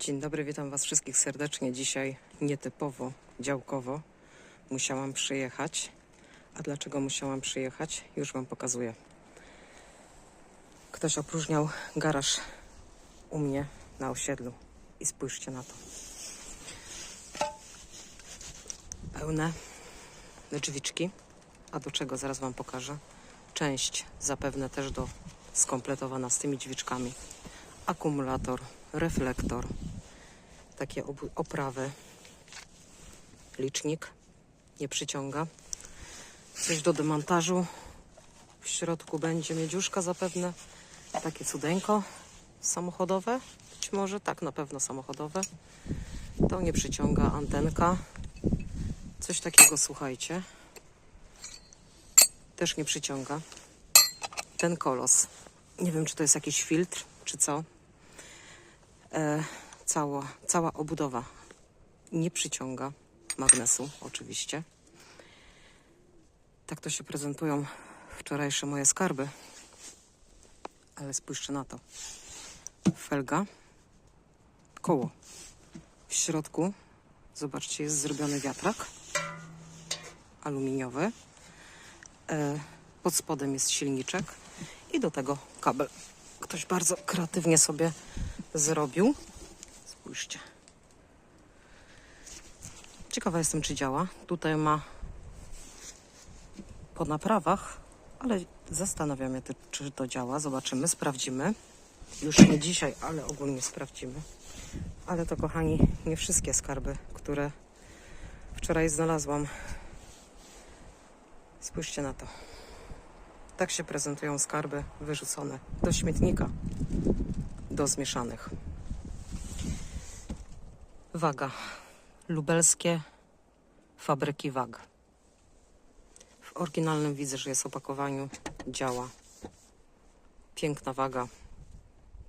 Dzień dobry, witam Was wszystkich serdecznie. Dzisiaj nietypowo, działkowo musiałam przyjechać. A dlaczego musiałam przyjechać? Już Wam pokazuję. Ktoś opróżniał garaż u mnie na osiedlu. I spójrzcie na to. Pełne drzwiczki. A do czego? Zaraz Wam pokażę. Część zapewne też do skompletowana z tymi drzwiczkami. Akumulator, reflektor, takie oprawy. Licznik nie przyciąga. Coś do demontażu. W środku będzie miedziuszka zapewne. Takie cudeńko samochodowe. Być może tak, na pewno samochodowe. To nie przyciąga antenka. Coś takiego, słuchajcie. Też nie przyciąga. Ten kolos. Nie wiem, czy to jest jakiś filtr, czy co. E, cała, cała obudowa nie przyciąga magnesu, oczywiście. Tak to się prezentują wczorajsze moje skarby. Ale spójrzcie na to. Felga, koło. W środku, zobaczcie, jest zrobiony wiatrak aluminiowy. E, pod spodem jest silniczek i do tego kabel. Ktoś bardzo kreatywnie sobie zrobił. Spójrzcie. Ciekawa jestem, czy działa. Tutaj ma po naprawach, ale zastanawiam się, czy to działa. Zobaczymy, sprawdzimy. Już nie dzisiaj, ale ogólnie sprawdzimy. Ale to, kochani, nie wszystkie skarby, które wczoraj znalazłam. Spójrzcie na to. Tak się prezentują skarby wyrzucone do śmietnika, do zmieszanych. Waga. Lubelskie fabryki wag. W oryginalnym widzę, że jest opakowaniu. Działa. Piękna waga.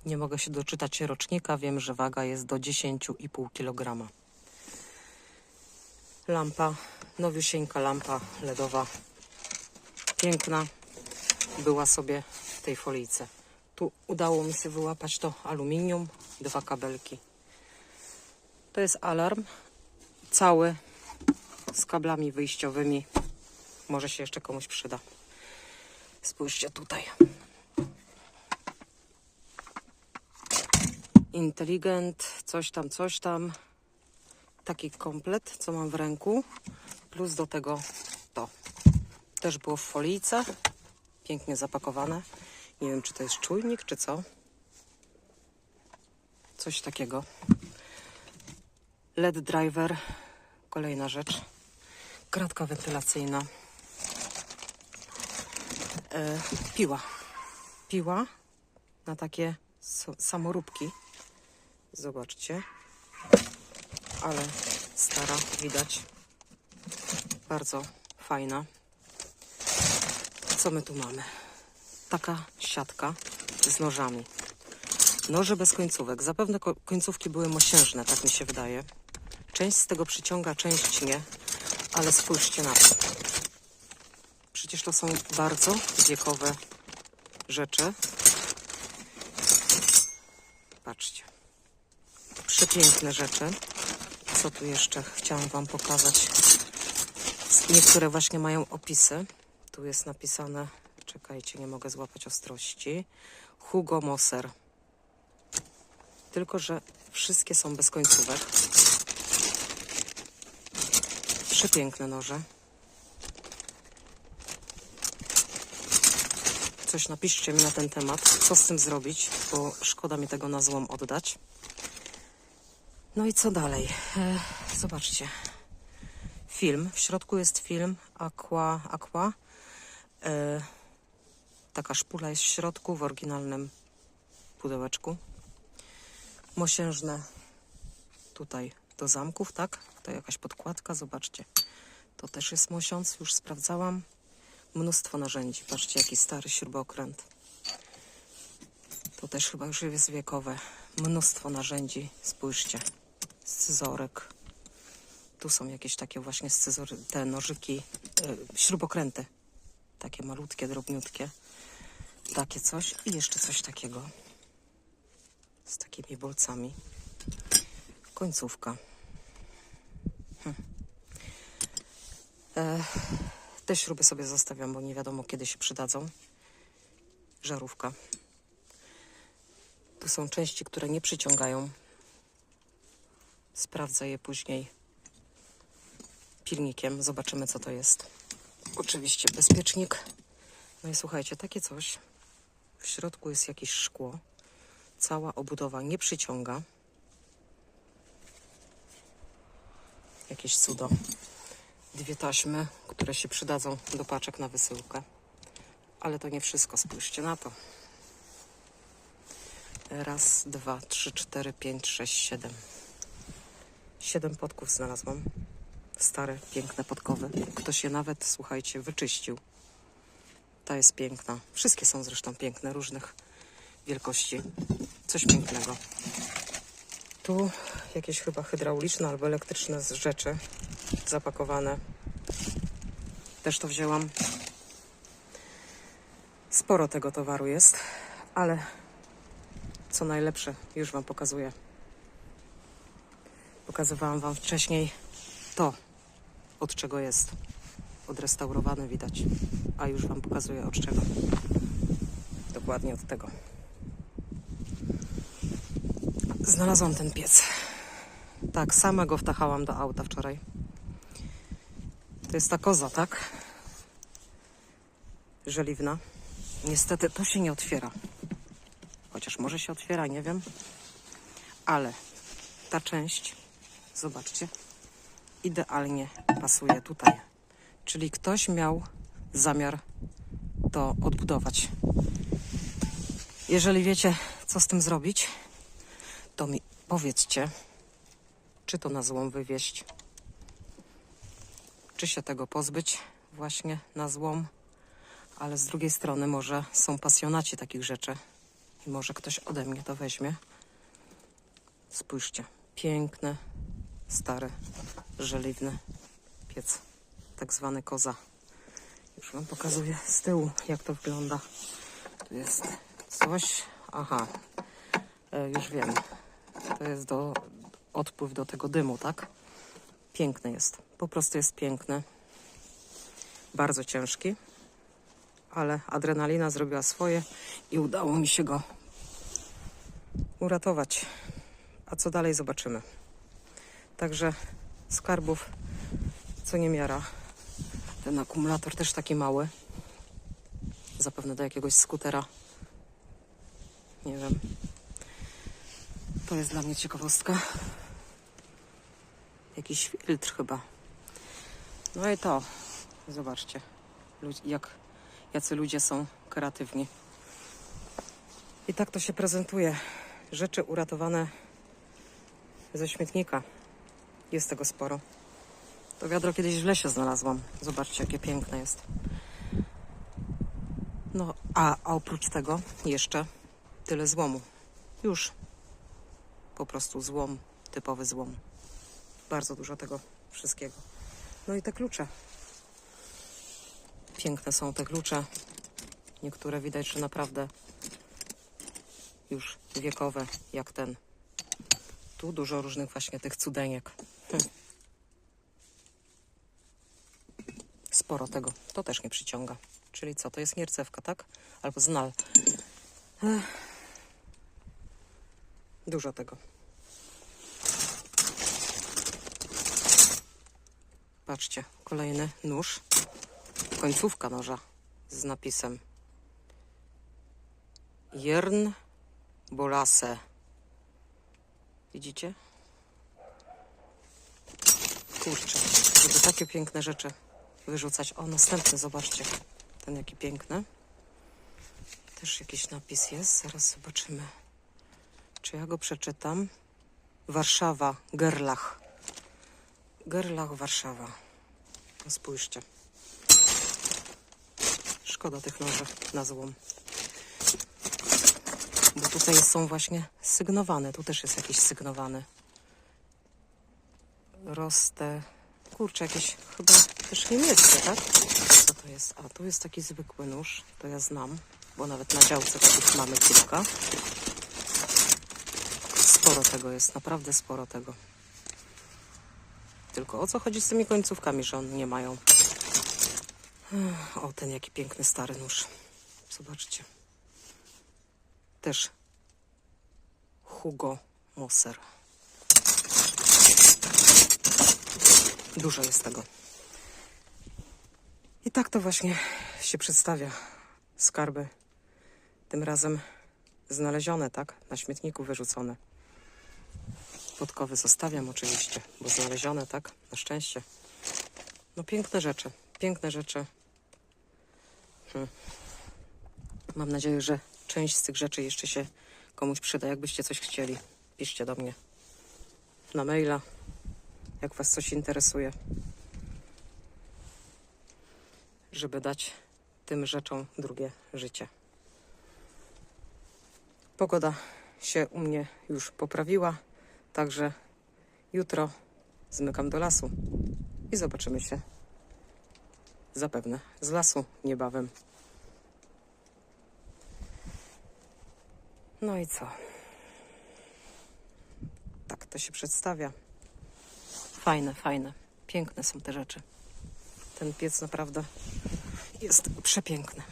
Nie mogę się doczytać rocznika. Wiem, że waga jest do 10,5 kg. Lampa. Nowiusieńka lampa LEDowa. Piękna. Była sobie w tej folijce. Tu udało mi się wyłapać to aluminium. Dwa kabelki. To jest alarm cały z kablami wyjściowymi. Może się jeszcze komuś przyda. Spójrzcie tutaj. Inteligent, coś tam, coś tam. Taki komplet, co mam w ręku. Plus do tego to. Też było w folijce. Pięknie zapakowane. Nie wiem, czy to jest czujnik, czy co. Coś takiego. LED driver, kolejna rzecz. Kratka wentylacyjna. E, piła. Piła na takie samoróbki. Zobaczcie. Ale stara, widać. Bardzo fajna. Co my tu mamy? Taka siatka z nożami. Noże bez końcówek. Zapewne ko- końcówki były mosiężne, tak mi się wydaje. Część z tego przyciąga, część nie, ale spójrzcie na to. Przecież to są bardzo wiekowe rzeczy. Patrzcie. Przepiękne rzeczy. Co tu jeszcze chciałam Wam pokazać? Niektóre właśnie mają opisy. Tu jest napisane, czekajcie, nie mogę złapać ostrości. Hugo Moser. Tylko, że wszystkie są bez końcówek. Przepiękne noże. Coś napiszcie mi na ten temat, co z tym zrobić, bo szkoda mi tego na złom oddać. No i co dalej? E, zobaczcie. Film. W środku jest film Aqua. Aqua. E, taka szpula jest w środku w oryginalnym pudełeczku. Mosiężne tutaj do zamków, tak? To jakaś podkładka, zobaczcie. To też jest mosiąc, już sprawdzałam. Mnóstwo narzędzi. Patrzcie, jaki stary śrubokręt. To też chyba już jest wiekowe. Mnóstwo narzędzi. Spójrzcie. Scyzorek. Tu są jakieś takie właśnie scyzory, te nożyki, e, śrubokręty. Takie malutkie, drobniutkie. Takie coś i jeszcze coś takiego. Z takimi bolcami. Końcówka. Hm. E, te śruby sobie zostawiam, bo nie wiadomo kiedy się przydadzą. Żarówka. Tu są części, które nie przyciągają. Sprawdzę je później pilnikiem. Zobaczymy, co to jest. Oczywiście bezpiecznik. No i słuchajcie, takie coś. W środku jest jakieś szkło. Cała obudowa nie przyciąga. Jakieś cudo. Dwie taśmy, które się przydadzą do paczek na wysyłkę. Ale to nie wszystko, spójrzcie na to. Raz, dwa, trzy, cztery, pięć, sześć, siedem. Siedem podków znalazłam. Stare, piękne podkowy. Ktoś je nawet, słuchajcie, wyczyścił. Ta jest piękna. Wszystkie są zresztą piękne, różnych wielkości. Coś pięknego. Tu jakieś chyba hydrauliczne albo elektryczne rzeczy zapakowane. Też to wzięłam. Sporo tego towaru jest, ale co najlepsze już Wam pokazuję. Pokazywałam Wam wcześniej to, od czego jest. Odrestaurowany widać, a już Wam pokazuję od czego. Dokładnie od tego. Znalazłam ten piec. Tak, sama go wtachałam do auta wczoraj. To jest ta koza, tak? Żeliwna. Niestety to się nie otwiera. Chociaż może się otwiera, nie wiem. Ale ta część, zobaczcie, idealnie pasuje tutaj. Czyli ktoś miał zamiar to odbudować. Jeżeli wiecie, co z tym zrobić, to mi powiedzcie, czy to na złom wywieźć, czy się tego pozbyć właśnie na złom, ale z drugiej strony może są pasjonaci takich rzeczy i może ktoś ode mnie to weźmie. Spójrzcie, piękny, stary, żeliwny piec, tak zwany koza. Już Wam pokazuję z tyłu, jak to wygląda. Tu jest coś, aha, e, już wiem, to jest do odpływ do tego dymu, tak? Piękny jest, po prostu jest piękny. Bardzo ciężki, ale adrenalina zrobiła swoje i udało mi się go uratować. A co dalej zobaczymy. Także skarbów co niemiara. Ten akumulator też taki mały. Zapewne do jakiegoś skutera. Nie wiem. To jest dla mnie ciekawostka. Jakiś filtr chyba. No i to. Zobaczcie. Jak, jacy ludzie są kreatywni. I tak to się prezentuje. Rzeczy uratowane ze śmietnika. Jest tego sporo. To wiadro kiedyś w lesie znalazłam. Zobaczcie, jakie piękne jest. No, a, oprócz tego jeszcze tyle złomu. Już. Po prostu złom, typowy złom. Bardzo dużo tego wszystkiego. No i te klucze. Piękne są te klucze. Niektóre widać, że naprawdę już wiekowe, jak ten. Tu dużo różnych właśnie tych cudeniek. Hm. Sporo tego. To też nie przyciąga. Czyli co? To jest niercewka, tak? Albo znal. Ech. Dużo tego. Patrzcie, kolejny nóż. Końcówka noża z napisem Jern Bolase. Widzicie? Kurczę, żeby takie piękne rzeczy wyrzucać. O, następny, zobaczcie. Ten jaki piękny. Też jakiś napis jest. Zaraz zobaczymy. Czy ja go przeczytam? Warszawa, Gerlach. Gerlach, Warszawa. No spójrzcie. Szkoda tych noży na złom. Bo tutaj są właśnie sygnowane. Tu też jest jakiś sygnowany. Roste. Kurczę, jakieś chyba też niemieckie, tak? Co to jest? A, tu jest taki zwykły nóż. To ja znam, bo nawet na działce takich mamy kilka. Sporo tego jest, naprawdę sporo tego. Tylko o co chodzi z tymi końcówkami, że one nie mają? O, ten jaki piękny stary nóż. Zobaczcie. Też Hugo Moser. Dużo jest tego. I tak to właśnie się przedstawia. Skarby. Tym razem znalezione, tak? Na śmietniku wyrzucone. Podkowy zostawiam oczywiście, bo znalezione, tak? Na szczęście. No piękne rzeczy. Piękne rzeczy. Hmm. Mam nadzieję, że część z tych rzeczy jeszcze się komuś przyda. Jakbyście coś chcieli, piszcie do mnie na maila, jak Was coś interesuje, żeby dać tym rzeczom drugie życie. Pogoda się u mnie już poprawiła, także jutro zmykam do lasu i zobaczymy się zapewne z lasu niebawem. No i co? Tak to się przedstawia. Fajne, fajne. Piękne są te rzeczy. Ten piec naprawdę jest przepiękny.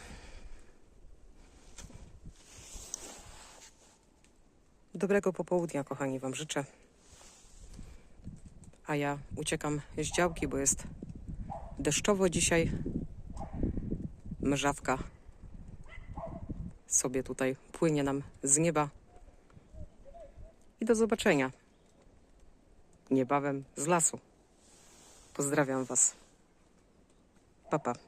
Dobrego popołudnia, kochani, Wam życzę. A ja uciekam z działki, bo jest deszczowo dzisiaj. Mrzawka sobie tutaj płynie nam z nieba. I do zobaczenia niebawem z lasu. Pozdrawiam Was. Па-па.